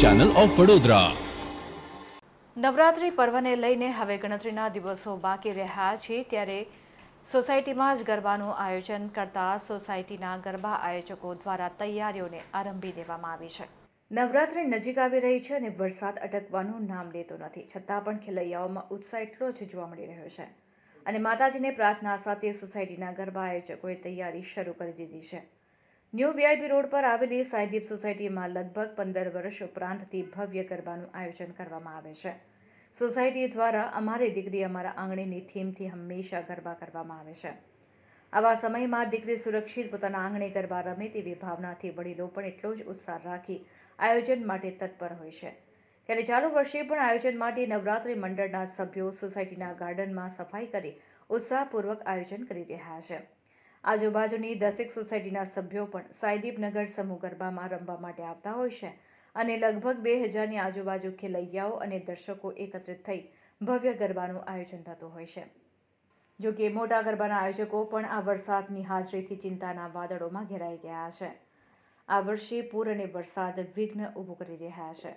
Channel of Vadodara Navratri પર્વને લઈને હવે ગણતરીના દિવસો બાકી રહ્યા છે ત્યારે સોસાયટીમાં જ ગરબાનું આયોજન કરતા સોસાયટીના ગરબા આયોજકો દ્વારા તૈયારીઓને આરંભી દેવામાં આવી છે. નવરાત્રિ નજીક આવી રહી છે અને વરસાદ અટકવાનું નામ લેતો નથી. છતાં પણ ખેલૈયાઓમાં ઉત્સાહ એટલો જ જોવા મળી રહ્યો છે. અને માતાજીને પ્રાર્થના સાથે સોસાયટીના ગરબા આયોજકોએ તૈયારી શરૂ કરી દીધી છે. ન્યૂ વીઆઈપી રોડ પર આવેલી સાયદીપ સોસાયટીમાં લગભગ પંદર વર્ષ ઉપરાંતથી ભવ્ય ગરબાનું આયોજન કરવામાં આવે છે. સોસાયટી દ્વારા અમારી દીકરી અમારા આંગણેની થીમથી હંમેશા ગરબા કરવામાં આવે છે. આવા સમયમાં દીકરી સુરક્ષિત પોતાના આંગણે ગરબા રમે તેવી ભાવનાથી વડીલો પણ એટલો જ ઉત્સાહ રાખી આયોજન માટે તત્પર હોય છે. ત્યારે ચાલુ વર્ષે પણ આયોજન માટે નવરાત્રિ મંડળના સભ્યો સોસાયટીના ગાર્ડનમાં સફાઈ કરી ઉત્સાહપૂર્વક આયોજન કરી રહ્યા છે. આજુબાજુની દસેક સોસાયટીના સભ્યો પણ સાયદીપનગર સમૂહ ગરબામાં રમવા માટે આવતા હોય છે અને લગભગ બે હજારની આજુબાજુ ખેલૈયાઓ અને દર્શકો એકત્રિત થઈ ભવ્ય ગરબાનું આયોજન થતું હોય છે. જો કે મોટા ગરબાના આયોજકો પણ આ વરસાદની હાજરીથી ચિંતાના વાદળોમાં ઘેરાઈ ગયા છે. આ વર્ષે પૂર અને વરસાદ વિઘ્ન ઊભું કરી રહ્યા છે.